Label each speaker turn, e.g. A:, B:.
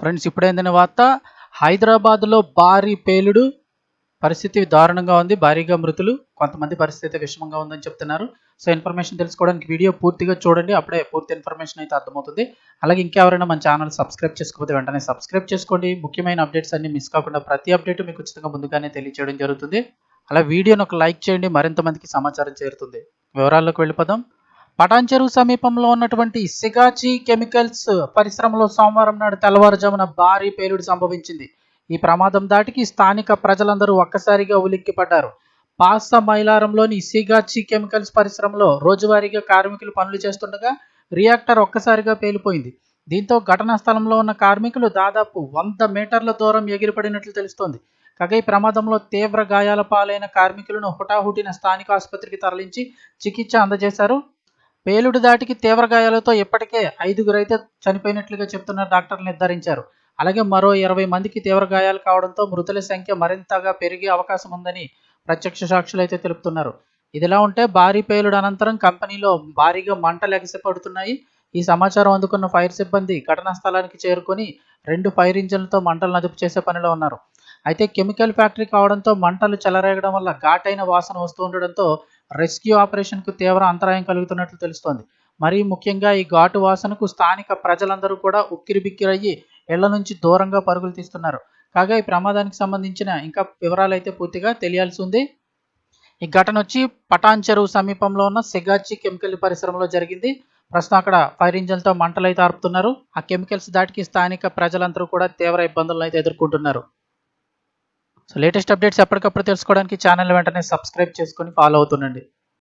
A: Friends ఇప్పుడైందిన వార్త? హైదరాబాద్లో భారీ పేలుడు. పరిస్థితి దారుణంగా ఉంది. భారీగా మృతులు. కొంతమంది పరిస్థితి విషమంగా ఉందని చెప్తున్నారు. సో ఇన్ఫర్మేషన్ తెలుసుకోవడానికి వీడియో పూర్తిగా చూడండి. అప్పుడే పూర్తి ఇన్ఫర్మేషన్ అయితే అర్థమవుతుంది. అలాగే ఇంకెవరైనా మన ఛానల్ సబ్స్క్రైబ్ చేసుకోకపోతే వెంటనే సబ్స్క్రైబ్ చేసుకోండి. ముఖ్యమైన అప్డేట్స్ అన్ని మిస్ కాకుండా ప్రతి అప్డేట్ మీకు ఉచితంగా ముందుగానే తెలియజేయడం జరుగుతుంది. అలా వీడియోని ఒక లైక్ చేయండి. మరింత మందికి సమాచారం చేరుతుంది. వివరాల్లోకి వెళ్ళిపోదాం. పటాన్ చెరువు సమీపంలో ఉన్నటువంటి సిగాచి కెమికల్స్ పరిశ్రమలో సోమవారం నాడు తెల్లవారుజామున భారీ పేలుడు సంభవించింది. ఈ ప్రమాదం దాటికి స్థానిక ప్రజలందరూ ఒక్కసారిగా ఉలిక్కిపడ్డారు. పాస్తా మైలారంలోని సిగాచి కెమికల్స్ పరిశ్రమలో రోజువారీగా కార్మికులు పనులు చేస్తుండగా రియాక్టర్ ఒక్కసారిగా పేలిపోయింది. దీంతో ఘటనా స్థలంలో ఉన్న కార్మికులు దాదాపు వంద మీటర్ల దూరం ఎగిరిపడినట్లు తెలుస్తోంది. కాగా ఈ ప్రమాదంలో తీవ్ర గాయాల పాలైన కార్మికులను హుటాహుటిన స్థానిక ఆసుపత్రికి తరలించి చికిత్స అందజేశారు. పేలుడు దాటికి తీవ్ర గాయాలతో ఇప్పటికే ఐదుగురైతే చనిపోయినట్లుగా చెప్తున్న డాక్టర్లు నిర్ధారించారు. అలాగే మరో ఇరవై మందికి తీవ్ర గాయాలు కావడంతో మృతుల సంఖ్య మరింతగా పెరిగే అవకాశం ఉందని ప్రత్యక్ష సాక్షులు అయితే తెలుపుతున్నారు. ఇదిలా ఉంటే భారీ పేలుడు అనంతరం కంపెనీలో భారీగా మంటలు ఎగసిపడుతున్నాయి ఈ సమాచారం అందుకున్న ఫైర్ సిబ్బంది ఘటనా స్థలానికి చేరుకొని రెండు ఫైర్ ఇంజన్లతో మంటలను అదుపు చేసే పనిలో ఉన్నారు. అయితే కెమికల్ ఫ్యాక్టరీ కావడంతో మంటలు చెలరేగడం వల్ల ఘాటైన వాసన వస్తూ ఉండడంతో రెస్క్యూ ఆపరేషన్కు తీవ్ర అంతరాయం కలుగుతున్నట్లు తెలుస్తోంది. మరీ ముఖ్యంగా ఈ ఘాటు వాసనకు స్థానిక ప్రజలందరూ కూడా ఉక్కిరిబిక్కిరయ్యి ఇళ్ళ నుంచి దూరంగా పరుగులు తీస్తున్నారు. కాగా ఈ ప్రమాదానికి సంబంధించిన ఇంకా వివరాలు అయితే పూర్తిగా తెలియాల్సి ఉంది. ఈ ఘటన వచ్చి పటాన్ చెరువు సమీపంలో ఉన్న సిగాచి కెమికల్ పరిశ్రమలో జరిగింది. ప్రస్తుతం అక్కడ ఫైర్ ఇంజన్తో మంటలు అయితే ఆర్పుతున్నారు. ఆ కెమికల్స్ దాటికి స్థానిక ప్రజలందరూ కూడా తీవ్ర ఇబ్బందులను అయితే ఎదుర్కొంటున్నారు. సో లేటెస్ట్ అప్డేట్స్ ఎప్పటికప్పుడు తెలుసుకోవడానికి ఛానల్ వెంటనే సబ్స్క్రైబ్ చేసుకొని ఫాలో అవుతుండండి.